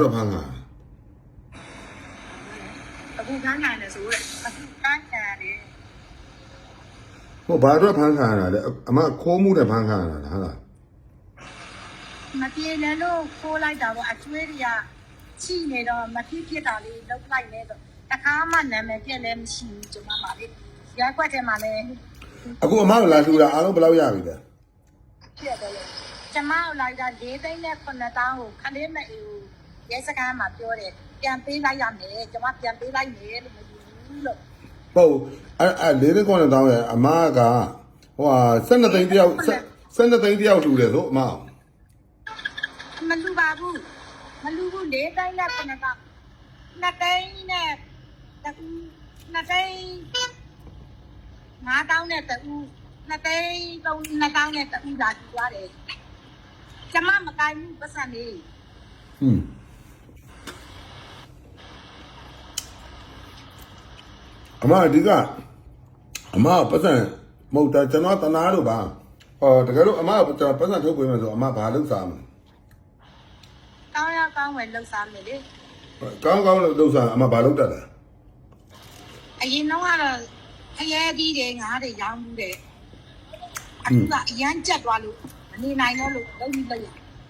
တော့ဖမ်းတာအခုကန်းခံတယ်ဆိုတော့အခုကန်းခံတယ်ဟိုဘာတော့ဖမ်းခံရတာလဲအမခိုးမှုနဲ့ဖမ်းခံရတာလားဟုတ်လားမပြေလဲလို့ခိုးလိုက်တာပေါ့အကျွေးတွေကချိနေတော့မဖြစ်ဖြစ်တာလေးလောက်လိုက်လဲဆိုတခါမှနာမည်ပြက်လဲမရှိဘူးကျွန်မပါလေရက်ွက်တယ်မှာလဲအခုအမကလာလှူတာအားလုံးဘယ်လောက်ရပြီလဲဖြစ်တယ်လေကျွန်မတို့လိုက်တာ၄သိန်းနဲ့9တောင်းကိုခလေးမအေးကို ရဲစခန်းမှာပြောတယ်ပြန်ပေးလိုက်ရမယ်ကျွန်မပြန်ပေးလိုက်မယ်လို့မယူဘူးလို့ဟုတ်အဲ့အဲ့လေးလေးကောင်းတဲ့တောင်းရဲ့အမကဟိုဟာ12သိန်းတယောက်12သိန်းတယောက်လှူတယ်ဆိုအမမလူပါဘူးမလူဘူး၄သိန်းနဲ့9တောင်းနှစ်သိန်းနဲ့တူနှစ်သိန်းငါးတောင်းနဲ့တူနှစ်သိန်းသုံးနှစ်တောင်းနဲ့တူလာကြည့်သွားတယ်ကျွန်မမကိုင်းဘူးပတ်စံလေးဟွန်း အမအဓိကအမပတ်စံမဟုတ်တာကျွန်တော်တနာလို့ပါဟောတကယ်လို့အမကကျွန်တော်ပတ်စံထုတ်ပေးမယ်ဆိုအမဘာလုပ်စားမလဲကောင်းရကောင်းဝယ်လှုပ်ရှားမယ်လေကောင်းကောင်းလို့လုပ်စားအမဘာလုပ်တတ်လဲအရင်တော့ကတော့ဖရဲကြီးတွေငါးတွေရောင်းဘူးတဲ့အခုကအရန်ကြက်သွားလို့မနေနိုင်တော့လို့လုံးပြီးလိုက်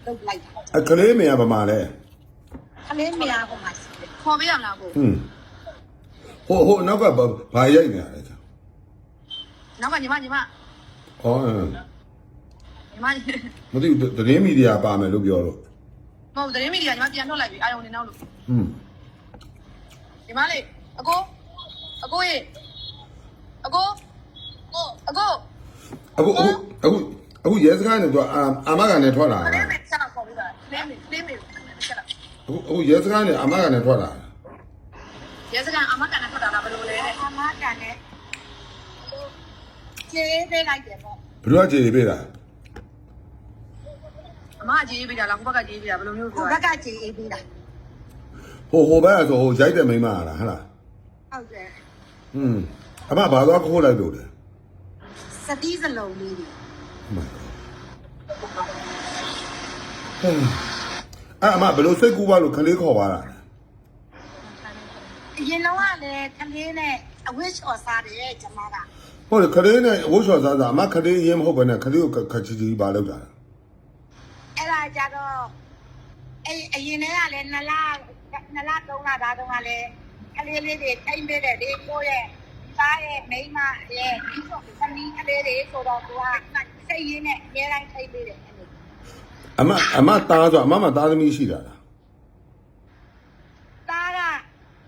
လုံးလိုက်တာအခလေးမရပါမှာလဲခလေးမရဘူးမှာခေါ်ပေးရမလားကိုဟွန်း ဟိုဟိုနောက်ကဘာဘာရိုက်နေရလဲကြာနောက်ကညီမညီမဟောအင်းညီမမသိဘူးသတင်းမီဒီယာပါမယ်လို့ပြောတော့မဟုတ်သတင်းမီဒီယာညီမပြန်ထုတ်လိုက်ပြီအာယုံနေနောက်လို့ဟွန်းညီမလေးအကိုအကိုရေအကိုကိုအကိုအခုအခုအခုအခုရဲစခန်းနဲ့သူအာအာမကန်နဲ့ထွက်လာခတာလေးမဆက်တော့ခေါ်ပြီးပါခလေးမခလေးမဆက်တော့အခုအခုရဲစခန်းနဲ့အာမကန်နဲ့ထွက်လာတာ ရဲစကန်အမကန်နဲ့ထွက်တာလားဘယ်လိုလဲအမကန်နဲ့ကျေးပေးလိုက်တယ်ပေါ့ဘယ်လိုအခြေအနေပေးတာအမကြီးပေးတာလားကိုဘက်ကကြီးပေးတာဘယ်လိုမျိုးကိုပြောဘက်ကကျေးအေးပေးတာဟိုဟိုဘက်ကဆိုဟိုရိုက်တဲ့မိန်းမလားဟဟလားဟုတ်တယ်ဟွန်းအမဘာသွားခိုးလိုက်လို့လဲစတိစလုံးလေးတွေအမဟဲ့အဲ့အမဘယ်လိုစိတ်ကူးပါလို့ခလေးခေါ်ပါလား အရင်တော့ကလည်းကလေးနဲ့အဝတ်ချော်စားတယ်ကျမကဟုတ်တယ်ခလေးနဲ့ဝှချော်စားစားအမခလေးရင်မဟုတ်ဘဲနဲ့ခလေးကိုခချီချီပါလောက်တာအဲ့ဒါကြတော့အဲ့အရင်တည်းကလည်းနလားနလားသုံးလားဒါတော့ကလည်းကလေးလေးတွေထိမ့်ပေးတယ်လေကိုရဲ့သားရဲ့မိန်းမရဲ့ဒီဆိုသမီးကလေးတွေဆိုတော့သူကစိတ်ရင်းနဲ့အများတိုင်းထိမ့်ပေးတယ်အဲ့လိုအမအမသားဆိုအမမသားသမီးရှိတာလား သား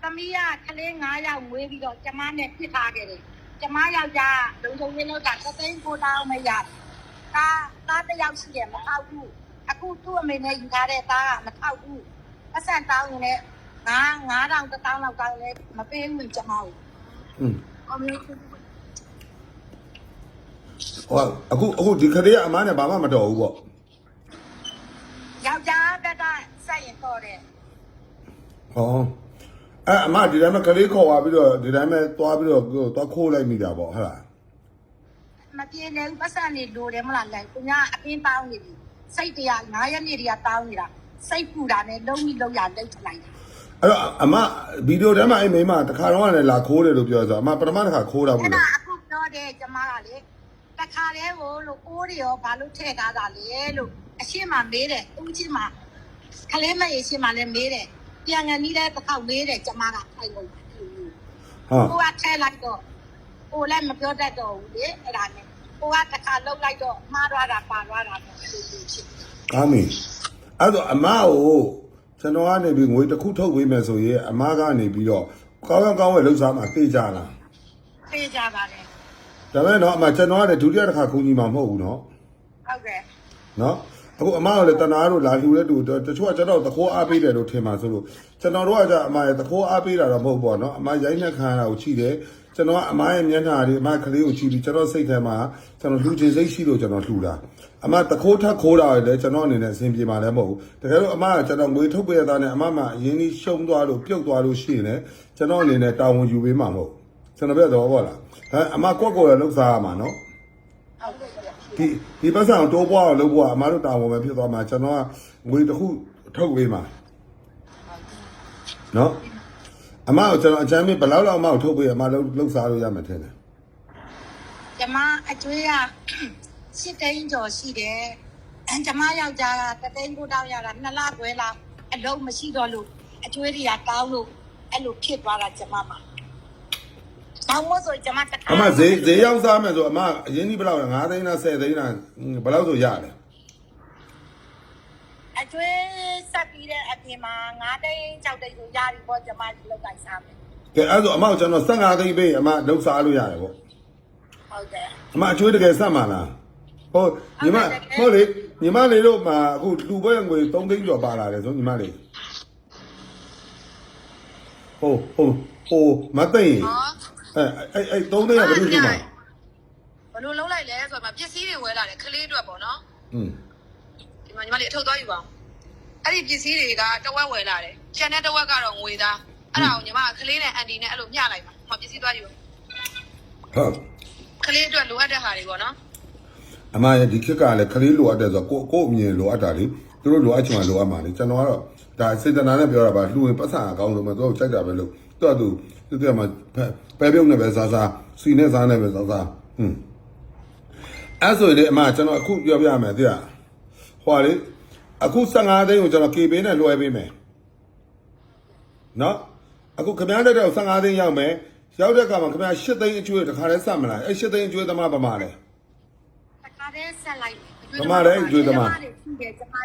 က သမီးကကလေး9ယောက်မွေးပြီးတော့ကျမနဲ့ပြစ်ထားခဲ့တယ်ကျမယောက်ျားလုံချုံရင်းလို့ကသသိန်းကိုတောင်းမရတယ်သားသားတစ်ယောက်ရှိတယ်မဟုတ်ဘူးအခုသူ့အမေနဲ့ယူထားတဲ့သားကမထောက်ဘူးအဆန်တောင်းရင်လည်းငါ9000တစ်တောင်းလောက်တောင်းလည်းမပေးဘူးကျမကိုဟွန်းအမေဟောအခုအခုဒီခလေးကအမနဲ့ဘာမှမတော်ဘူးပေါ့ယောက်ျားဘက်ကစိုက်ရင်တော့တယ်ဟော အဲ့အမဒီတိုင်းမှာခလေးခေါ်သွားပြီးတော့ဒီတိုင်းမှာသွားပြီးတော့သွားခိုးလိုက်မိတာပေါ့ဟုတ်လားမပြေနေဘူးပတ်စံနေလိုတယ်မလားလဲသူများအတင်းတောင်းနေပြီစိတ်တရား9ရက်နေ့တည်းကတောင်းနေတာစိတ်ပူတာနဲ့လုံးပြီးလုံးရလိတ်ထလိုက်တာအဲ့တော့အမဗီဒီယိုထဲမှာအဲ့မိန်းမတခါတော့လည်းလာခိုးတယ်လို့ပြောဆိုအမပထမတစ်ခါခိုးတာဘူးအဲ့လေဒါအခုပြောတယ်ကျမကလေတခါလဲကိုလို့အိုးတွေရောဘာလို့ထည့်ထားတာလဲလို့အရှိမမေးတယ်သူချင်းမခလေးမရေရှိမလည်းမေးတယ် ပြန်ငန်းကြီးလဲတစ်ခေါက်လေးတယ်ကျမကထိုင်ကုန်တယ်ဟုတ်ကိုကထဲလိုက်တော့ကိုလည်းမပြောတတ်တော့ဘူးလေအဲ့ဒါနဲ့ကိုကတစ်ခါလှုပ်လိုက်တော့မှားသွားတာပါသွားတာပေါ့ဖြစ်ဖြစ်အာမင်အဲ့တော့အမကိုကျွန်တော်ကနေပြီးငွေတစ်ခုထုတ်ပေးမယ်ဆိုရင်အမကနေပြီးတော့ကောင်းကောင်းကောင်းဝယ်လှုပ်ရှားမှာသိကြလားသိကြပါတယ်ဒါမဲ့တော့အမကျွန်တော်ကလည်းဒုတိယတစ်ခါခုံကြီးမှာမဟုတ်ဘူးနော်ဟုတ်ကဲ့နော် အခုအမကလည်းတနာတို့လာလှူတဲ့တူတချို့ကကျွန်တော်တခိုးအားပေးတယ်လို့ထင်ပါဆိုလို့ကျွန်တော်တို့ကじゃအမရဲ့တခိုးအားပေးတာတော့မဟုတ်ပေါ့နော်အမရိုင်းနှက်ခံရတာကိုချိတယ်ကျွန်တော်ကအမရဲ့မျက်နှာတွေအမကလေးကိုချိပြီးကျွန်တော်စိတ်ထဲမှာကျွန်တော်လှူချင်စိတ်ရှိလို့ကျွန်တော်လှူတာအမတခိုးထက်ခိုးတာလည်းကျွန်တော်အနေနဲ့အဆင်ပြေမှာလည်းမဟုတ်ဘူးတကယ်လို့အမကကျွန်တော်ငွေထုတ်ပေးရတာနဲ့အမမှအရင်ကြီးရှုံးသွားလို့ပြုတ်သွားလို့ရှိရင်လည်းကျွန်တော်အနေနဲ့တာဝန်ယူပေးမှာမဟုတ်ကျွန်တော်ပြတော့ဟုတ်လားအဲအမကွက်ကွက်ရလှုပ်စားရမှာနော်ဟုတ်ကဲ့ ဒီဒီပတ်စံကိုတိုးပွားအောင်လုပ်ဖို့ကအမားတို့တာဝန်ပဲဖြစ်သွားမှာကျွန်တော်ကငွေတစ်ခုထုတ်ပေးမှာနော်အမကိုကျွန်တော်အချမ်းမဘယ်လောက်လောက်အမကိုထုတ်ပေးအမလုံးလုံးစားလို့ရမှာထင်တယ်ကျမအကျွေးကရှစ်သိန်းကျော်ရှိတယ်အဲကျမယောက်ျားကတသိန်းကိုတောင်းရတာနှစ်လခွဲလောက်အလုံးမရှိတော့လို့အကျွေးတွေကကောင်းလို့အဲ့လိုဖြစ်သွားတာကျမမှာ ကောင်းမို့ဆိုကျမတခါအမဈေးဈေးရောက်စားမယ်ဆိုအမအရင်ကြီးဘယ်လောက်လဲ9သိန်းလား10သိန်းလားဘယ်လောက်ဆိုရတယ်အကျွေးဆက်ပြီးတဲ့အပြင်မှာ9သိန်း6သိန်းကိုရပြီပေါ့ကျမလောက်လိုက်စားမယ်ကဲအဲ့ဆိုအမကိုကျွန်တော်15သိန်းပေးအမလုံးစားလို့ရတယ်ပေါ့ဟုတ်တယ်အမအကျွေးတကယ်ဆက်မှာလားဟုတ်ညီမဟုတ်လေညီမလေးတို့မှာအခုလူပွဲငွေ3သိန်းကျော်ပါလာတယ်ဆိုညီမလေးဟုတ်ဟုတ်ဟိုမသိရင်ဟော အဲအဲ့အဲ့3သိန်းကဘယ်လိုဖြစ်မှာဘယ်လိုလုံးလိုက်လဲဆိုတော့ပစ္စည်းတွေဝယ်လာတယ်ခလေးအတွက်ပေါ့နော်อืมဒီမှာညီမလေးအထုတ်သွားယူပါဦးအဲ့ဒီပစ္စည်းတွေကတဝက်ဝယ်လာတယ်ကျန်တဲ့တဝက်ကတော့ငွေသားအဲ့ဒါကိုညီမကခလေးနဲ့အန်တီနဲ့အဲ့လိုမျှလိုက်ပါဟိုမှာပစ္စည်းသွားယူဟုတ်ခလေးအတွက်လိုအပ်တဲ့ဟာတွေပေါ့နော်အမရဲ့ဒီခက်ကလည်းခလေးလိုအပ်တယ်ဆိုတော့ကိုကိုအမြင်လိုအပ်တာလေသူတို့လိုအပ်ချင်မှလိုအပ်မှာလေကျွန်တော်ကတော့ဒါစေတနာနဲ့ပြောတာပါလှူရင်ပတ်စံအကောင်းဆုံးပဲသူတို့ကြိုက်တာပဲလို့ သူကသူသူကမှပဲပြုံးနဲ့ပဲစားစားစီနဲ့စားနဲ့ပဲစားစားဟွန်းအဲ့ဆိုရင်လေအမကျွန်တော်အခုပြောပြရမယ်သိလားဟွာလေအခု15သိန်းကိုကျွန်တော် KB နဲ့လွှဲပေးမယ်နော်အခုခမည်းတက်တဲ့15သိန်းရောက်မယ်ရောက်တဲ့အခါမှာခမည်း8သိန်းအကျွေးတခါတည်းစမှလားအဲ့8သိန်းအကျွေးသမားပမာလဲတခါတည်းဆက်လိုက်မယ်ဓမ္မလည်းအကျွေးသမားကျမတွေရှိတယ်ကျမ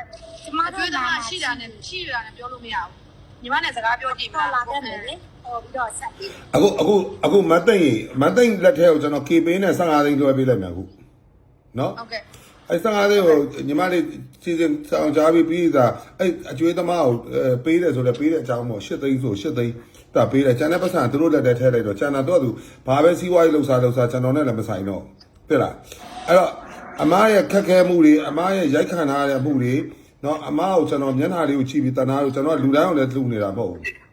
ကျမအတို့ကျွေးသမားရှိတာနဲ့ရှိရတာနဲ့ပြောလို့မရဘူးညီမနဲ့စကားပြောကြည့်ခေါ်လာပါခဲ့မယ် လေဟောပြီးတော့ဆက်ပြီးအခုအခုအခုမသိရင်မသိရင်လက်ထဲကိုကျွန်တော် KP နဲ့15သိန်းလွှဲပေးလိုက်မယ်အခုနော်ဟုတ်ကဲ့အဲ15သိန်းကိုညီမလေးစီစဉ်ဆောင်ကြားပြီးပြီးသားအဲအကျွေးသမားကိုအဲပေးတယ်ဆိုလည်းပေးတဲ့အကြောင်းပေါ့8သိန်းဆို8သိန်းတာပေးတယ်ကျန်တဲ့ပတ်စံသူတို့လက်ထဲထည့်လိုက်တော့ကျန်တာတော့သူဘာပဲစီးပွားရေးလှုပ်ရှားလှုပ်ရှားကျွန်တော်နဲ့လည်းမဆိုင်တော့သိလားအဲ့တော့အမားရဲ့ခက်ခဲမှုတွေအမားရဲ့ရိုက်ခံထားရတဲ့မှုတွေနော်အမားကိုကျွန်တော်မျက်နှာလေးကိုကြည့်ပြီးတနာလို့ကျွန်တော်လူတိုင်းကိုလည်းလှူနေတာမဟုတ်ဘူး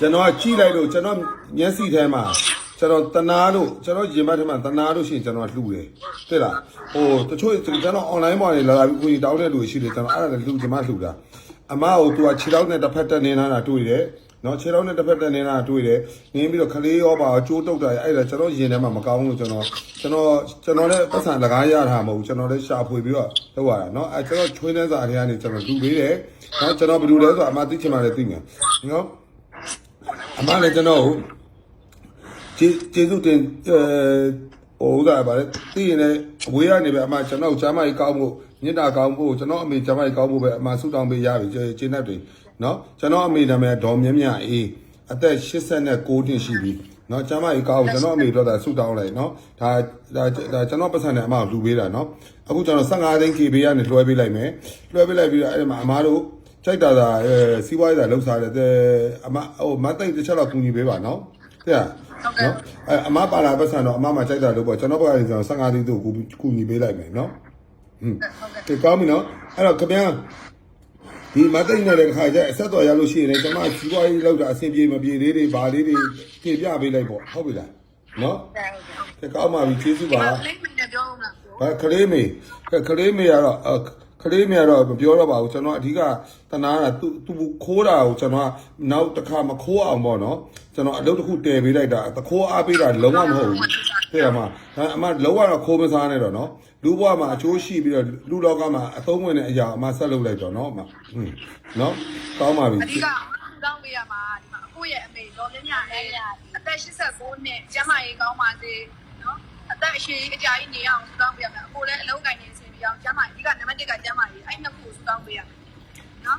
ကျွန်တော်ကကြည့်လိုက်လို့ကျွန်တော်မျက်စိထဲမှာကျွန်တော်တနာလို့ကျွန်တော်ရင်ဘတ်ထဲမှာတနာလို့ရှိရင်ကျွန်တော်လှူတယ်တဲ့လားဟိုတချို့ကျွန်တော် online ပေါ်နေလာလာပြီးကိုကြီးတောင်းတဲ့လူရှိတယ်ကျွန်တော်အဲ့ဒါလည်းလှူကျွန်မလှူတာအမကိုသူကခြေထောက်နဲ့တစ်ဖက်တက်နေတာတာတွေ့တယ်နော်ခြေထောက်နဲ့တစ်ဖက်တက်နေတာတွေ့တယ်ငင်းပြီးတော့ခလေးရောပါကျိုးတုတ်တာအဲ့ဒါကျွန်တော်ရင်ထဲမှာမကောင်းဘူးကျွန်တော်ကျွန်တော်ကျွန်တော်လည်းပတ်စံလကားရတာမဟုတ်ဘူးကျွန်တော်လည်းရှာဖွေပြီးတော့လုပ်ရတာနော်အဲကျွန်တော်ချွေးနေစာတွေကနေကျွန်တော်လှူပေးတယ်နော်ကျွန်တော်ဘယ်လိုလဲဆိုတော့အမသိချင်မှလည်းသိမယ်နော် အမလည်းကျွန်တော်ကိုကျေကျေးဇူးတင်အဲဟိုဥစားပါလေသိရင်လည်းအဝေးကနေပဲအမကျွန်တော်ကျမ်းမကြီးကောင်းဖို့မြတ်တာကောင်းဖို့ကျွန်တော်အမေကျမ်းမကြီးကောင်းဖို့ပဲအမဆုတောင်းပေးရပြီကျေကျေနပ်တွေနော်ကျွန်တော်အမေနာမည်ဒေါ်မြမြအေးအသက်89နှစ်ရှိပြီနော်ကျမ်းမကြီးကောင်းဖို့ကျွန်တော်အမေပြောတာဆုတောင်းလိုက်နော်ဒါဒါဒါကျွန်တော်ပတ်စံနဲ့အမကိုလူပေးတာနော်အခုကျွန်တော်15သိန်း KB ကနေလွှဲပေးလိုက်မယ်လွှဲပေးလိုက်ပြီးတော့အဲ့ဒီမှာအမတို့ ကြိုက်တာသာအဲစီးပွားရေးသာလှုပ်ရှားတယ်တဲ့အမဟိုမတ်သိမ့်တစ်ချက်တော့ကူညီပေးပါနော်တဲ့နော်အဲအမပါလာပတ်စံတော့အမမှကြိုက်တာလို့ပေါ့ကျွန်တော်ဘက်ကလည်းကျွန်တော်15သိန်းတို့ကူကူညီပေးလိုက်မယ်နော်ဟွန်းကဲကောင်းပြီနော်အဲ့တော့ခင်ဗျာဒီမတ်သိမ့်နဲ့လည်းခါကျအဆက်တော်ရလို့ရှိရင်လည်းကျွန်မစီးပွားရေးလောက်တာအဆင်ပြေမပြေလေးတွေဘာလေးတွေပြင်ပြပေးလိုက်ပေါ့ဟုတ်ပြီလားနော်ကဲကောင်းပါပြီကျေးဇူးဒီပါမှာခလေးမင်းနဲ့ပြောဦးမလားဘာခလေးမေကခလေးမေကတော့အ ခလေးမေကတော့မပြောတော့ပါဘူးကျွန်တော်အဓိကတနာတာသူသူခိုးတာကိုကျွန်တော်ကနောက်တစ်ခါမခိုးအောင်ပေါ့နော်ကျွန်တော်အလုပ်တစ်ခုတည်ပေးလိုက်တာတခိုးအားပေးတာလုံးဝမဟုတ်ဘူးတဲ့မှာဒါအမလုံးဝတော့ခိုးမစားနဲ့တော့နော်လူဘဝမှာအချိုးရှိပြီးတော့လူလောကမှာအသုံးဝင်တဲ့အရာအမဆက်လုပ်လိုက်တော့နော်အမဟွန်းနော်ကောင်းပါပြီအဓိကတောင်းပေးရမှာဒီမှာအကိုရဲ့အမေတော်မြညာနဲ့အသက်89နှစ်ကျန်းမာရေးကောင်းပါစေနော်အသက်အရှိအကြာကြီးနေအောင်ဆုတောင်းပေးရမယ်အကိုလည်းအလုံးကိုင်းနေစင် ပြီးအောင်ကျန်းမာရေးအဓိကနံပါတ်1ကကျန်းမာရေးအဲ့နှစ်ခုကိုဆုတောင်းပေးရမယ်နော်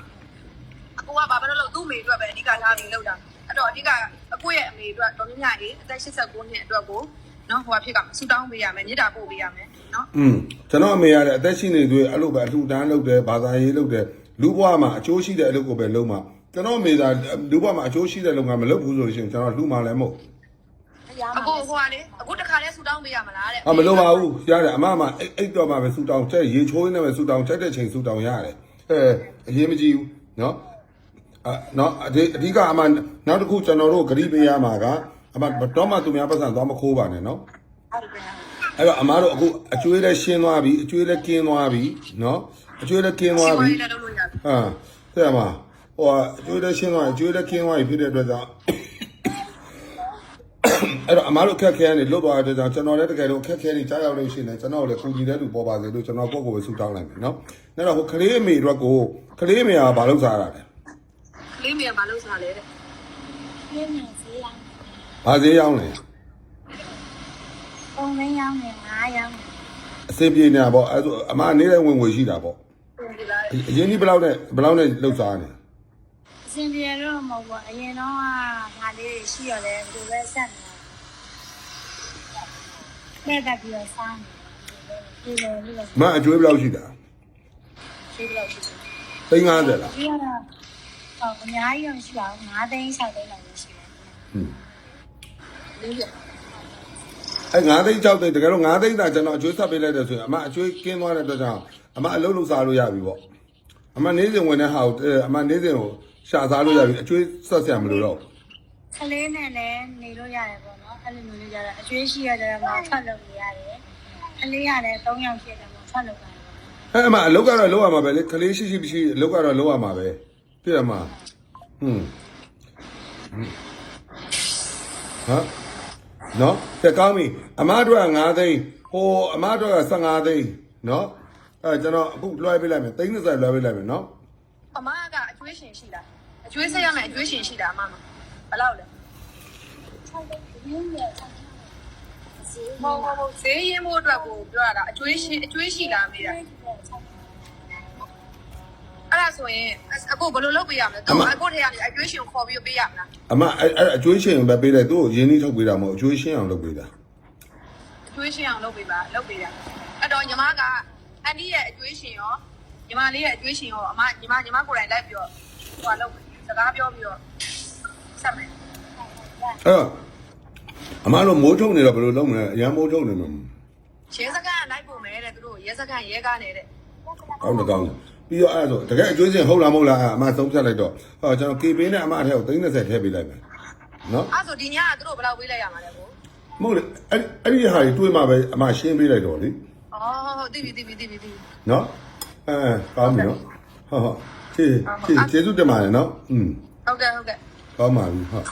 အကိုကဘာပဲလုပ်လို့သူ့အမေအတွက်ပဲအဓိကထားပြီးလုပ်တာအဲ့တော့အဓိကအကိုရဲ့အမေအတွက်တော်မြညာရေးအသက်89နှစ်အတွက်ကိုနော်ဟိုကဖြစ်ကဆုတောင်းပေးရမယ်ညစ်တာပို့ပေးရမယ်နော်อืมကျွန်တော်အမေရတယ်အသက်ရှင်နေသူအဲ့လိုပဲအလှူဒန်းလုပ်တယ်ဘာသာရေးလုပ်တယ်လူဘဝမှာအကျိုးရှိတဲ့အလုပ်ကိုပဲလုပ်မှာကျွန်တော်အမေသာလူဘဝမှာအကျိုးရှိတဲ့လုပ်ငန်းမလုပ်ဘူးဆိုလို့ရှိရင်ကျွန်တော်လှူမှလည်းမဟုတ်တရား အကိုဟိုကလေအခုတခါလဲဆူတောင်းပေးရမလားတဲ့။အမလို့ပါဘူး။ရတယ်အမမအဲ့အဲ့တော့မှပဲဆူတောင်းချက်ရေချိုးနေပဲဆူတောင်းချက်တဲ့ချိန်ဆူတောင်းရတယ်။အဲအရေးမကြီးဘူးနော်။အနော်အဓိကအမနောက်တစ်ခုကျွန်တော်တို့ဂရိပေးရမှာကအမတော့မှသူများပတ်စံသွားမခိုးပါနဲ့နော်။ဟုတ်ကဲ့။အဲ့တော့အမတို့အခုအကျွေးလဲရှင်းသွားပြီအကျွေးလဲကင်းသွားပြီနော်။အကျွေးလဲကင်းသွားပြီ။ဟာ။တဲ့မှာဟိုအကျွေးလဲရှင်းသွားအကျွေးလဲကင်းသွားပြီဖြစ်တဲ့အတွက်ကြောင့် အဲ့တော့အမားတို့ခက်ခဲနေလွတ်သွားတဲ့အတွက်ကြောင့်ကျွန်တော်လည်းတကယ်လို့ခက်ခဲနေကြားရောက်လို့ရှိရင်ကျွန်တော်လည်းကူညီတဲ့လူပေါ်ပါစေလို့ကျွန်တော်ကိုယ့်ကိုယ်ပဲဆူတောင်းလိုက်မယ်နော်။အဲ့တော့ဟိုကလေးအမေတို့ကိုကလေးအမေကဘာလုပ်စားရတာလဲကလေးမေကဘာလို့စားလဲတဲ့ပြင်းနေစေးရောင်း။ဘာဈေးရောက်လဲပုံမင်းရောင်းနေငါးရောင်းနေ။အစင်ပြေနေတာပေါ့အဲ့ဒါအမနေတဲ့ဝင်ငွေရှိတာပေါ့ပုံဒီလား။အရင်ကြီးဘယ်လောက်နဲ့ဘယ်လောက်နဲ့လှုပ်စားနေအစင်ပြေတော့မဟုတ်ဘူးအရင်တော့ငါလေးရှိရတယ်ဒီပဲဆက်နေ တာတဲ့ကပြီးတော့စားနေဒီလိုဒီလို။မအကျွေးဘယ်လောက်ရှိတာဒီလိုရှိတယ်။350လားဒီကတော့ဟောအများကြီးတော့ရှိပါဘူး9သိန်း6သိန်းလောက်ရှိတယ်။ဟွန်းလေးပြအဲ9သိန်း6သိန်းတကယ်လို့9သိန်းသာကျွန်တော်အကျွေးဆက်ပေးလိုက်တယ်ဆိုရင်အမအကျွေးကင်းသွားတဲ့အတွက်ကြောင့်အမအလုပ်လုပ်စားလို့ရပြီပေါ့အမနေစဉ်ဝင်တဲ့ဟာကိုအဲအမနေစဉ်ကိုရှာစားလို့ရပြီအကျွေးဆက်ဆရာမလို့တော့ကလေးနဲ့လည်းနေလို့ရတယ်ပေါ့နော် အဲ့လိုမျိုးလေးကြတော့အကျွေးရှိရတဲ့မှာဖတ်လို့ရတယ်ကလေးရတယ်3ယောက်ရှိတယ်ပေါ့ဖတ်လို့ရတယ်အဲအမအလုပ်ကတော့လုပ်ရမှာပဲလေခလေးရှိရှိမရှိအလုပ်ကတော့လုပ်ရမှာပဲပြည့်ရမှာဟွန်းဟမ်နော်ကဲကောင်းပြီအမတို့က9သိန်းဟိုအမတို့က15သိန်းနော်အဲကျွန်တော်အခုလွှဲပေးလိုက်မယ်သိန်း30လွှဲပေးလိုက်မယ်နော်အမကအကျွေးရှင်ရှိလားအကျွေးဆက်ရမယ်အကျွေးရှင်ရှိတာအမမဘယ်လောက်လဲ6သိန်းရင်းရ6ဈေး မဟုတ်မဟုတ်ဈေးရင်ဖို့အတွက်ကိုပြောရတာအကျွေးရှိအကျွေးရှိလားမေးတာအဲ့ဒါဆိုရင်အခုဘယ်လိုလုပ်ပေးရမလဲတော့အခုထဲကနေအကျွေးရှင်ကိုခေါ်ပြီးပေးရမလားအမအဲ့အဲ့အကျွေးရှင်ပဲပေးလိုက်သူ့ကိုရင်းနှီးထုတ်ပေးတာမဟုတ်အကျွေးရှင်အောင်လုပ်ပေးတာအကျွေးရှင်အောင်လုပ်ပေးပါလုပ်ပေးရအဲ့တော့ညီမကအန်ဒီရဲ့အကျွေးရှင်ရောညီမလေးရဲ့အကျွေးရှင်ရောအမညီမညီမကိုယ်တိုင်လိုက်ပြီးတော့ဟိုလုပ်စကားပြောပြီးတော့ဆက်မယ်အဲ့တော့ အမတို့မိုးထုံနေတော့ဘယ်လိုလုပ်မလဲအရန်မိုးထုံနေမှာရဲစကန်လိုက်ပုံမယ်တဲ့သူတို့ရဲစကန်ရဲကားနေတဲ့ကောင်းတယ်ကောင်းတယ်ပြီးတော့အဲ့ဒါဆိုတကယ်အကျွေးရှင်ဟုတ်လားမဟုတ်လားအမသုံးဖြတ်လိုက်တော့ဟောကျွန်တော် KB နဲ့အမအထက်ကို30ထည့်ပေးလိုက်မယ်နော်အဲ့ဆိုဒီညကသူတို့ဘယ်လောက်ပေးလိုက်ရမှာလဲကိုမဟုတ်လေအဲ့အဲ့ဒီဟာကြီးတွေးမှပဲအမရှင်းပေးလိုက်တော့လေအော်ဟုတ်တိပြီတိပြီတိပြီတိပြီနော်အဲကောင်းပြီနော်ဟုတ်ဟုတ်ကျေးကျေးကျေးဇူးတင်ပါတယ်နော်อืมဟုတ်ကဲ့ဟုတ်ကဲ့ကောင်းပါပြီဟုတ်